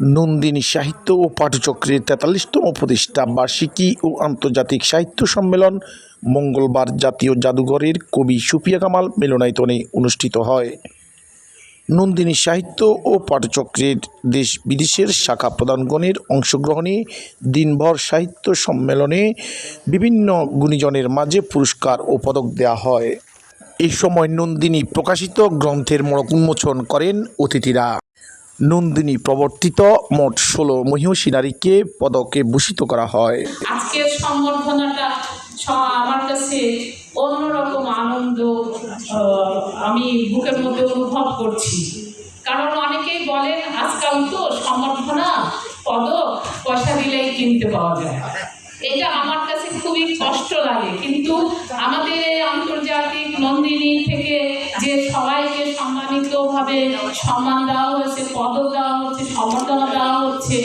নন্দিনী সাহিত্য ও পাঠচক্রের তেতাল্লিশতম প্রতিষ্ঠা, বার্ষিকী ও আন্তর্জাতিক সাহিত্য সম্মেলন মঙ্গলবার জাতীয় জাদুঘরের কবি সুফিয়া কামাল মিলনায়তনে অনুষ্ঠিত হয়। নন্দিনী সাহিত্য ও পাঠচক্রের দেশ বিদেশের শাখা প্রধানগণের অংশগ্রহণে দিনভর সাহিত্য সম্মেলনে বিভিন্ন গুণীজনের মাঝে পুরস্কার ও পদক দেওয়া হয়। এই সময় নন্দিনী প্রকাশিত গ্রন্থের মোড়ক উন্মোচন করেন অতিথিরা। নন্দিনী প্রবর্তিত মোট ষোলো মহিষী নারীকে পদকে ভূষিত করা হয়। আজকের সম্বর্ধনাটা আমার কাছে অন্যরকম আনন্দ আমি বুকের মধ্যে অনুভব করছি। কারণ অনেকেই বলেন, আজকাল তো সম্বর্ধনা, পদক, পয়সা দিলেই কিনতে পাওয়া যায়। এটা আমার কাছে খুবই কষ্ট লাগে। কিন্তু আমাদের আন্তর্জাতিক নন্দিনী থেকে যে সবাইকে সম্মানিতভাবে সম্মান দেওয়া হয়েছে পদক দেওয়া হচ্ছে সমর্থনা দেওয়া হচ্ছে,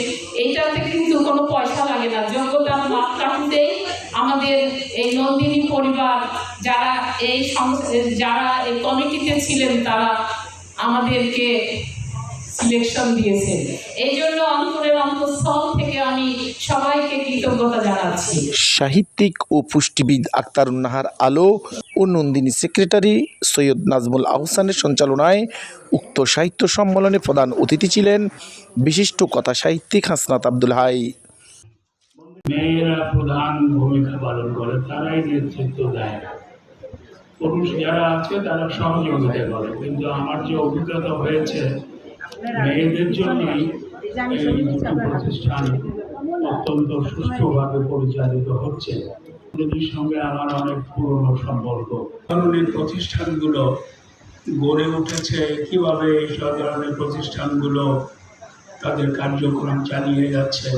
এইটাতে কিন্তু কোনো পয়সা লাগে না। যোগ্যতার কাটতেই আমাদের এই নন্দিনী পরিবার, যারা এই যারা এই কমিটিতে ছিলেন, তারা আমাদেরকে সিলেকশন দিয়েছেন। এই জন্য অন্তরের অন্তঃস্থল থেকে আমি সবাইকে কৃতজ্ঞতা জানাচ্ছি। সাহিত্যিক ও পুষ্টিবিদ আক্তারুন্নাহার আলো ও নন্দিনী সেক্রেটারি সৈয়দ নাজমুল আহসানের সঞ্চালনায় উক্ত সাহিত্য সম্মেলনে প্রধান অতিথি ছিলেন বিশিষ্ট কথা সাহিত্যিক হাসনাত আব্দুল হাই। মেয়েরা প্রধান ভূমিকা পালন করে তারাই নেতৃত্ব দেয়। পুরুষ যারা আছে তারা সহযোগিতা করে। কিন্তু আমার যে অভিজ্ঞতা হয়েছে মেয়েদের জন্যই এই দুটি প্রতিষ্ঠান অত্যন্ত সুষ্ঠুভাবে পরিচালিত হচ্ছে। দিদির সঙ্গে আমার অনেক পুরনো সম্পর্ক। ধরনের প্রতিষ্ঠানগুলো গড়ে উঠেছে কীভাবে এই সব ধরনের প্রতিষ্ঠানগুলো তাদের কার্যক্রম চালিয়ে যাচ্ছে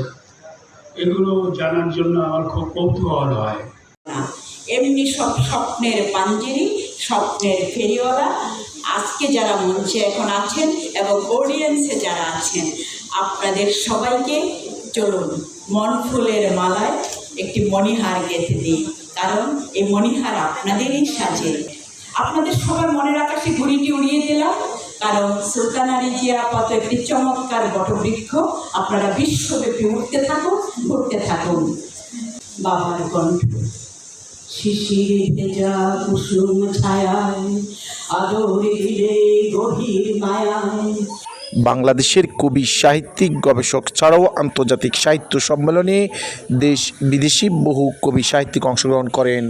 এগুলো জানার জন্য আমার খুব কৌতূহল হয়। এমনি সব স্বপ্নের পাঞ্জেরি স্বপ্নের ফেরিওয়ালা। আজকে যারা মঞ্চে এখন আছেন এবং অডিয়েন্সে যারা আছেন, আপনাদের সবাইকে চলুন মন ফুলের মালায় একটি মণিহার গেঁথে দিই। কারণ এই মণিহার আপনাদেরই সাজে। আপনাদের সবার মনের আকাশে ঘুড়িটি উড়িয়ে দিলাম। কারণ সুলতানারি জিয়া কত একটি চমৎকার বটবৃক্ষ। আপনারা বিশ্বব্যাপী উঠতে থাকুন, ঘুরতে থাকুন। বাবার কণ্ঠ। শিশির কুসুম বাংলাদেশের কবি, সাহিত্যিক, গবেষক ছাড়াও আন্তর্জাতিক সাহিত্য সম্মেলনে দেশ বিদেশি বহু কবি সাহিত্যিক অংশগ্রহণ করেন।